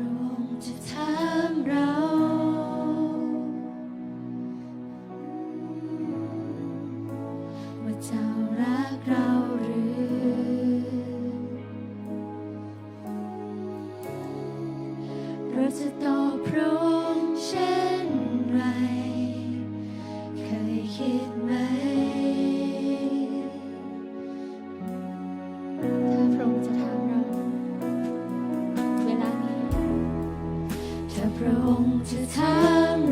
รงจะถามเราว่าเจ้ารักเราหรือเราจะตอบพระอ พระองค์จะทำ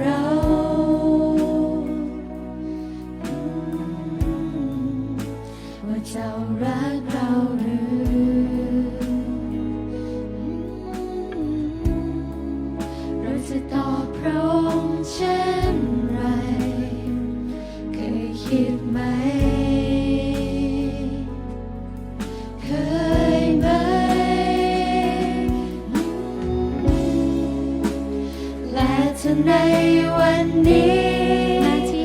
และเธอในวันนี้ณที่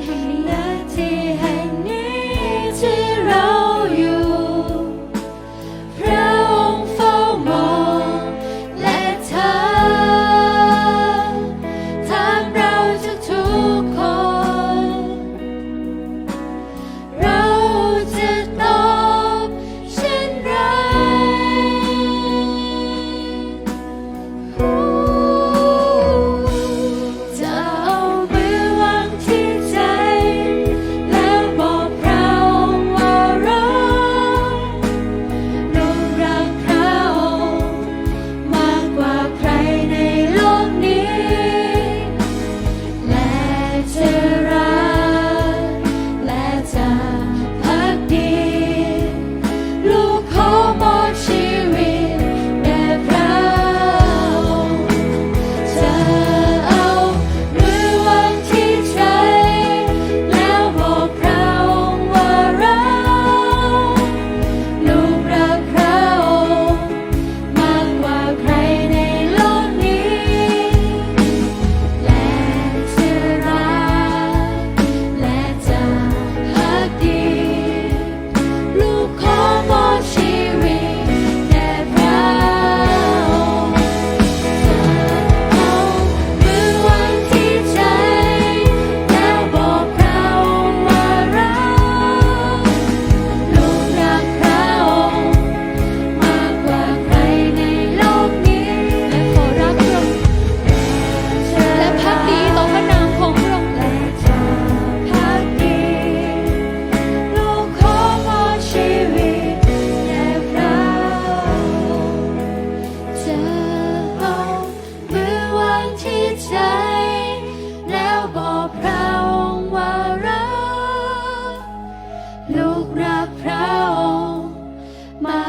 แห่งนี้ที่เรา time.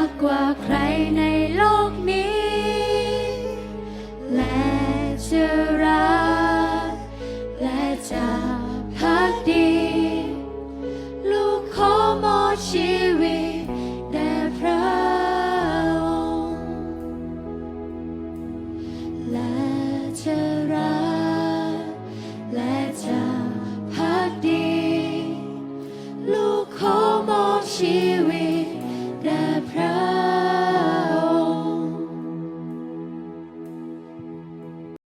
ากกว่าใครในโลกนี้ และจะรักและจะพักดี ลูกขอมอบชีวิตแด่พระองค์และจะรักและจะพักดี ลูกขอมอบชี